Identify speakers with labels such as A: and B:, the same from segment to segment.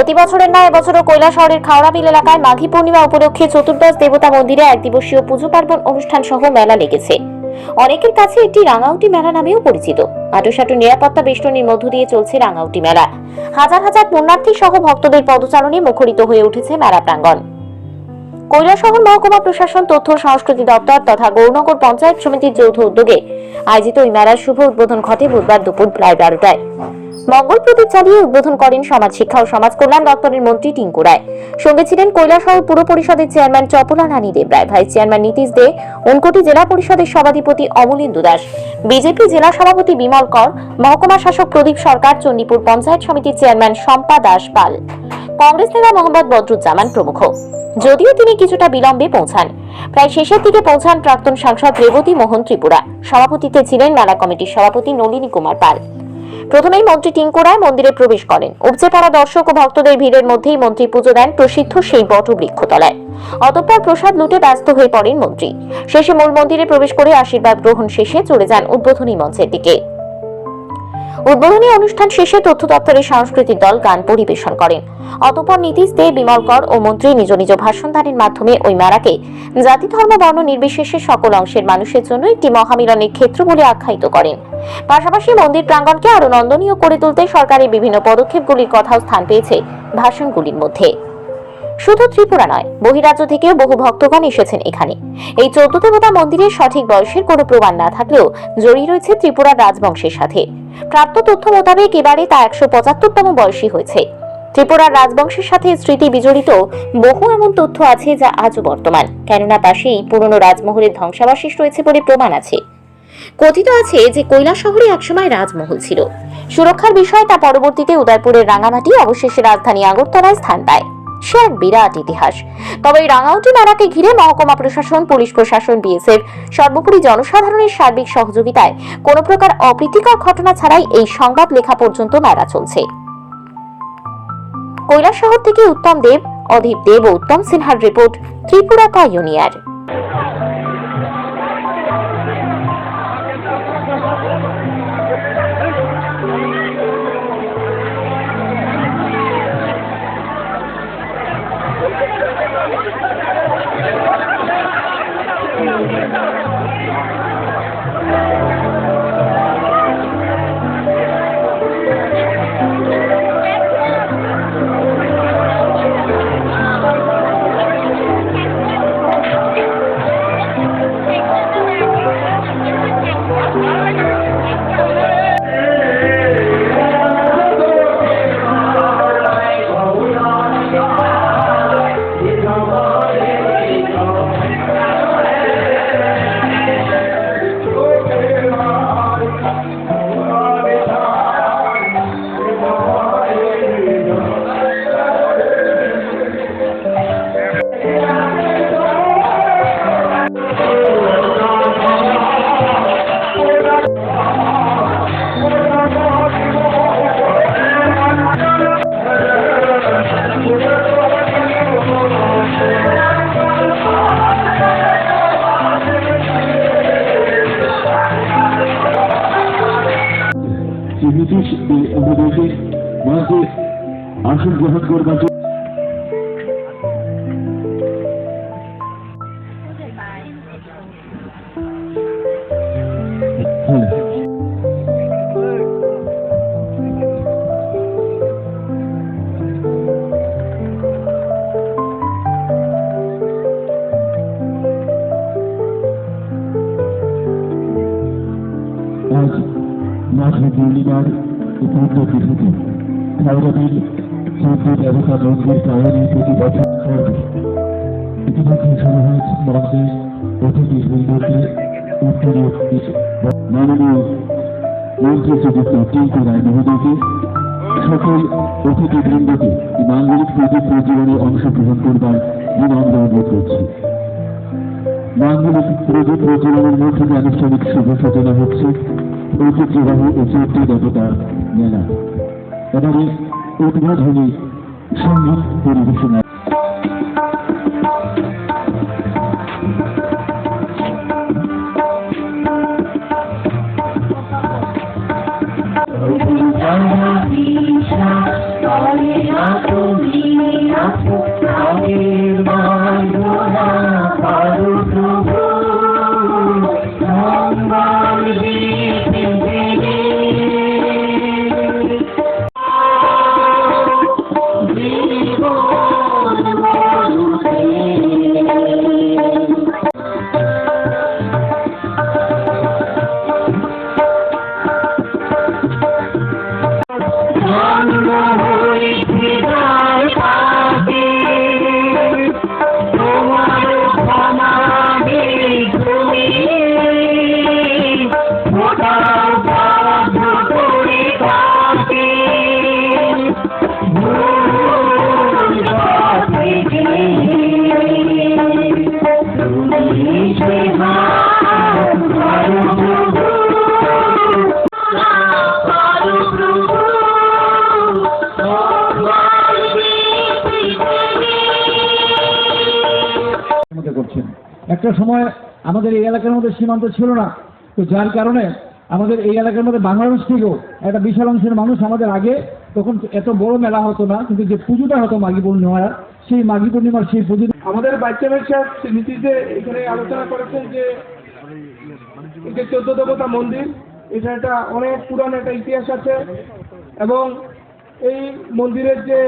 A: প্রতি বছরের ন্যায় এবছরও কৈলা শহরের খাওড়াবিল এলাকায় মাঘী পূর্ণিমা উপলক্ষে চতুর্দশ দেবতা মন্দিরে এক দিবসীয় পুজো পার্বণ অনুষ্ঠান সহ মেলা লেগেছে। অনেকের কাছে এটি রাঙাউটি মেলা নামেও পরিচিত। আটোসাটু নিরাপত্তা বেষ্টনীর মধ্য দিয়ে চলছে রাঙাউটি মেলা। হাজার হাজার পুণ্যার্থী সহ ভক্তদের পদচারণে মুখরিত হয়ে উঠেছে মেলা প্রাঙ্গণ। কৈলাসহর মহকুমা প্রশাসন, তথ্য সংস্কৃতি দপ্তর তথা গৌরনগর পঞ্চায়েত সমিতির যৌথ উদ্যোগে আয়োজিত ওই মেলার শুভ উদ্বোধন ঘটে বুধবার দুপুর প্রায় বারোটায়। মঙ্গল প্রদীপ চালিয়ে উদ্বোধন করেন সমাজ শিক্ষা ও সমাজ কল্যাণ দপ্তরের মন্ত্রী টিঙ্কু রায়। সঙ্গে ছিলেন কৈলাসহর পুর পরিষদের chairman Chapala Rani Deb Roy, vice chairman Nitish De Unakoti জেলা পরিষদের সভাধিপতি অমলেন্দু দাস, বিজেপি জেলা সভাপতি বিমল কর, মহকুমা শাসক প্রদীপ সরকার, চণ্ডীপুর পঞ্চায়েত সমিতির চেয়ারম্যান শম্পা দাস পাল। কংগ্রেস নেতা মোহাম্মদ বদরুজ্জামান প্রমুখ। যদিও তিনি কিছুটা বিলম্বে পৌঁছান, প্রায় শেষের দিকে পৌঁছান প্রাক্তন সাংসদ রেবতী মোহন ত্রিপুরা। সভাপতিতে ছিলেন মেলা কমিটির সভাপতি নলিনী কুমার পাল। প্রথমেই মন্ত্রী টিঙ্কুরায় মন্দিরে প্রবেশ করেন। উপচে পড়া দর্শক ও ভক্তদের ভিড়ের মধ্যেই মন্ত্রী পুজো দেন প্রসিদ্ধ সেই বটবৃক্ষতলায়। অতঃপর প্রসাদ লুটে ব্যস্ত হয়ে পড়েন মন্ত্রী। শেষে মূল মন্দিরে প্রবেশ করে আশীর্বাদ গ্রহণ শেষে চলে যান উদ্বোধনী মঞ্চের দিকে। উদ্বোধনী অনুষ্ঠান শেষে তথ্য দপ্তরের সাংস্কৃতিক দল গান পরিবেশন করেন। অতঃপর নীতিশ দে বিমল কর ও মন্ত্রী নিজ নিজ ভাষণদানের মাধ্যমে ওই মেলাকে জাতি, ধর্ম, বর্ণ নির্বিশেষে সকল অংশের মানুষের জন্য একটি মহামিলনের ক্ষেত্র বলে আখ্যায়িত করেন। পাশাপাশি মন্দির প্রাঙ্গণকে আরও নন্দনীয় করে তুলতে সরকারের বিভিন্ন পদক্ষেপগুলির কথাও স্থান পেয়েছে ভাষণগুলির মধ্যে। শুধু ত্রিপুরা নয়, বহিরাজ্য থেকেও বহু ভক্তগণ এসেছেন এখানে। এই চৌদ্দ দেবতা মন্দিরের সঠিক বয়সের কোনো প্রমাণ না থাকলেও জড়িয়ে রয়েছে ত্রিপুরার রাজবংশের সাথে। প্রাপ্ত তথ্য মোতাবেক এবারে তা একশো পঁচাত্তরতম বয়সী হয়েছে। ত্রিপুরার রাজবংশের সাথে স্মৃতি বিজড়িত বহু এমন তথ্য আছে যা আজও বর্তমান। কেননা পাশেই পুরনো রাজমহলের ধ্বংসাবশেষ রয়েছে বলে প্রমাণ আছে। কথিত আছে যে কৈলাস শহরে একসময় রাজমহল ছিল। সুরক্ষার বিষয়ে তা পরবর্তীতে উদয়পুরের রাঙামাটি, অবশেষে রাজধানী আগরতলায় স্থান পায়। সে এক বিরাট ইতিহাস। তবে এই রাঙাউটি মেলাকে ঘিরে মহকুমা প্রশাসন, পুলিশ প্রশাসন, বিএসএফ সর্বোপরি জনসাধারণের সার্বিক সহযোগিতায় কোনো প্রকার অপ্রীতিকর ঘটনা ছাড়াই এই সংবাদ লেখা পর্যন্ত মেলা চলছে। কৈলাসহর থেকে উত্তম দেব, অধীপ দেব ও উত্তম সিনহার রিপোর্ট, ত্রিপুরা পাইওনিয়ার।
B: মাঘী পূর্ণিমার উপদ্র তিথিতে খাওয়াবিল চৌদ্দ দেবতা মন্দির কাহিনী প্রতি বছর ইতিমধ্যে শুরু হয়েছে মন্দির অতিথি বৃন্দকে মাননীয় মন্ত্রী শ্রীযুক্ত টিঙ্কু রায় মহোদয়কে সকল অতিথিবৃন্দকে মাঙ্গলিক প্রদীপ প্রজ্বলনে অংশগ্রহণ করবার বিনম্র অনুরোধ করছি মাঙ্গলিক প্রদীপ প্রজ্বলনের মধ্য আনুষ্ঠানিক শুভ সূচনা হচ্ছে। ঐতিহ্যবাহী চৈত্র দেবতা মেলা এবারে উদ্বোধনী পরিবেশনা
C: একটা সময় আমাদের এই এলাকার মধ্যে সীমান্ত ছিল না। তো যার কারণে আমাদের এই এলাকার মধ্যে বাংলাদেশ থেকেও একটা বিশাল অংশের মানুষ আমাদের আগে তখন এত বড় মেলা হতো না কিন্তু যে পুজোটা হতো মাঘী পূর্ণিমার সেই মাঘী পূর্ণিমার সেই পুজো
D: আমাদের বাচ্চা বাচ্চা নীতিতে এখানে আলোচনা করেছেন যে এই যে চোদ্দ দেবতা মন্দির এটা একটা অনেক পুরান একটা ইতিহাস আছে এবং এই মন্দিরের যে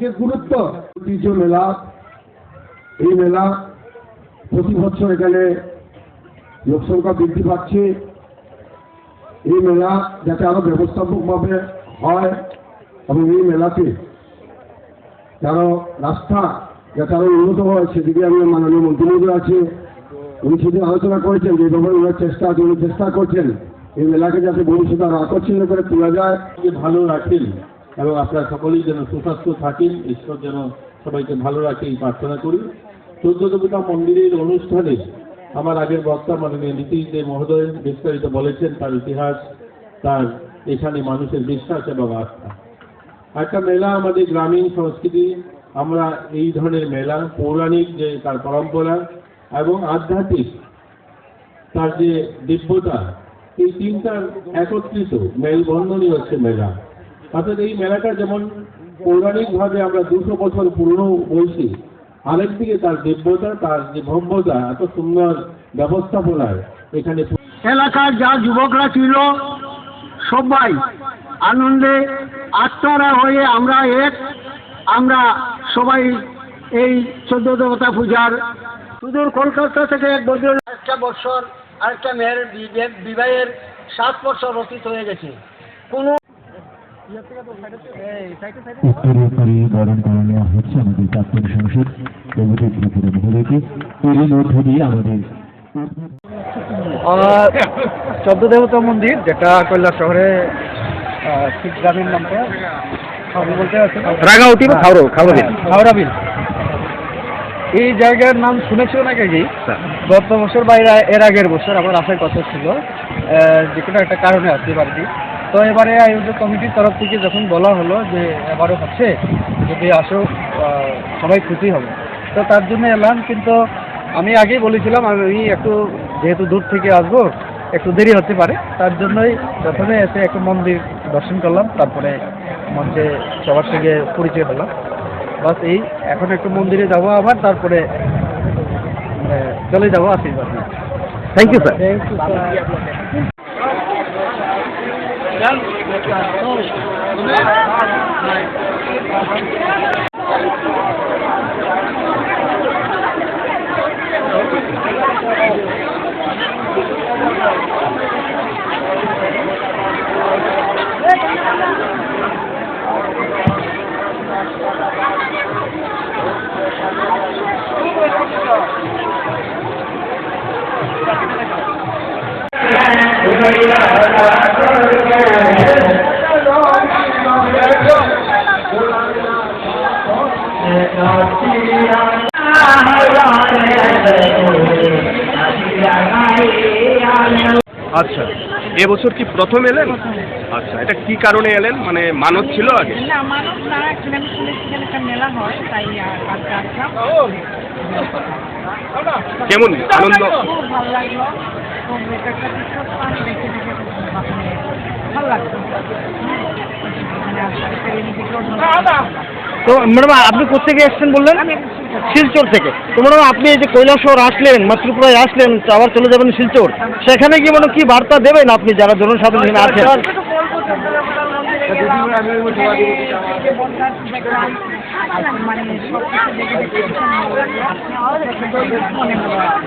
D: যে গুরুত্ব
E: ঐতিহ্য মেলা এই মেলা প্রতি বছর এখানে লোকসংখ্যা বৃদ্ধি পাচ্ছে। এই মেলা যাতে আরও ব্যবস্থাপকভাবে হয় এবং এই মেলাতে যারা রাস্তা যাতে আরও উন্নত হয়, সেদিকে আমি মাননীয় মন্ত্রীমন্ত্রী আছে। উনি সেদিন আলোচনা করেছেন যে ব্যাপারে ওনার চেষ্টা আছে উনি চেষ্টা করছেন। এই মেলাকে যাতে ভবিষ্যতে আরও আকর্ষণীয় করে তোলা যায়।
F: ভালো রাখেন এবং আপনারা সকলেই যেন সুস্বাস্থ্য থাকেন, ঈশ্বর যেন সবাইকে ভালো রাখে এই প্রার্থনা করি। দেবতা মন্দিরের অনুষ্ঠানে আমার আগের বক্তা মাননীয় নীতিশ দে মহোদয় বিস্তারিত বলেছেন তার ইতিহাস, তার এখানে মানুষের বিশ্বাস এবং আস্থা। একটা মেলা আমাদের গ্রামীণ সংস্কৃতি, আমরা এই ধরনের মেলা, পৌরাণিক যে তার পরম্পরা এবং আধ্যাত্মিক তার যে দিব্যতা, এই তিনটার একত্রিত মেলবন্ধনই হচ্ছে মেলা। অর্থাৎ এই মেলাটা যেমন পৌরাণিকভাবে আমরা দুশো বছর পুরনো বলছি আরেকদিকে তার দিব্যতা, তার যে ভব্যতা এত সুন্দর ব্যবস্থাপনায় এখানে
G: এলাকার যা যুবকরা ছিল, সবাই আনন্দে আত্মারা হয়ে আমরা এক, আমরা সবাই এই চোদ্দ দেবতা পূজার সুদূর কলকাতা থেকে এক বছর একটা বছর, আরেকটা মেয়ের বিবাহের সাত বছর অতীত হয়ে গেছে। কোনো
B: উত্তরে উত্তরে বরণ করে হচ্ছে আমাদের প্রাক্তন সংসদ প্রভৃতি ত্রিপুরা মহোদয়কে এরই মধ্য দিয়ে আমাদের
G: চোদ্দ দেবতা মন্দির যেটা কৈলাস শহরে ঠিক গ্রামের নামটা বলতে বা খাওড়ো খাওড়াবিল এই জায়গার নাম শুনেছো নাকি কি গত বছর বা এর- আগের বছর আমার আসার কথা ছিল। যে কোনো একটা কারণে আসতে পারিনি তো এবারে আয়োজক কমিটির তরফ থেকে যখন বলা হলো যে এবারও হচ্ছে যদি আসো সবাই খুশি হবে। তো তার জন্য এলাম কিন্তু আমি আগেই বলেছিলাম আমি একটু যেহেতু দূর থেকে আসব একটু দেরি হতে পারে। তার জন্যই প্রথমে এসে একটু মন্দির দর্শন করলাম তারপরে মঞ্চে সবার সঙ্গে পরিচয় হলাম বাস এই এখন একটু মন্দিরে যাব আবার তারপরে চলে যাব আশীর্বাদ। Thank you sir thank you
H: আচ্ছা এবছর কি প্রথম এলেন? আচ্ছা এটা কি কারণে এলেন? মানে মানত ছিল আগে?
I: না না এখানে আমি শুনেছি এখানে একটা মেলা হয় তাই আর আজকে আসলাম।
H: কেমন আনন্দ?
I: খুব ভালো লাগল খুব দেখে দেখে ভালো
G: তো ম্যাডাম আপনি কোথেকে এসেছেন বললেন শিলচর থেকে তো ম্যাডাম আপনি এই যে কৈলাসহর আসলেন মাতৃপুরায় আসলেন আবার চলে যাবেন শিলচর সেখানে কি মানে কি বার্তা দেবেন আপনি যারা জনসাধারণ আছেন
I: মানে মনে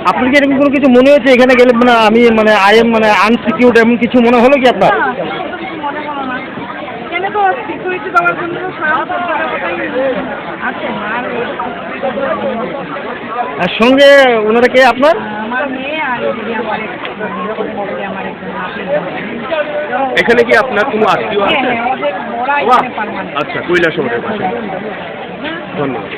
G: আপনার কি এরকম কোনো কিছু মনে হয়েছে এখানে গেলে মানে আমি মানে আই এম মানে আনসিকিউর্ড এমন কিছু মনে হলো কি আপনার
I: না, সেরকম তো কিছু মনে হলো না। এখানে দেওয়ার জন্য আছে আর
G: আর সঙ্গে ওনারা কে আপনার।
H: এখানে কি আপনার কোনো আত্মীয়
I: হ্যাঁ,
H: আছে?
I: হ্যাঁ,
H: আচ্ছা পাশে। ধন্যবাদ।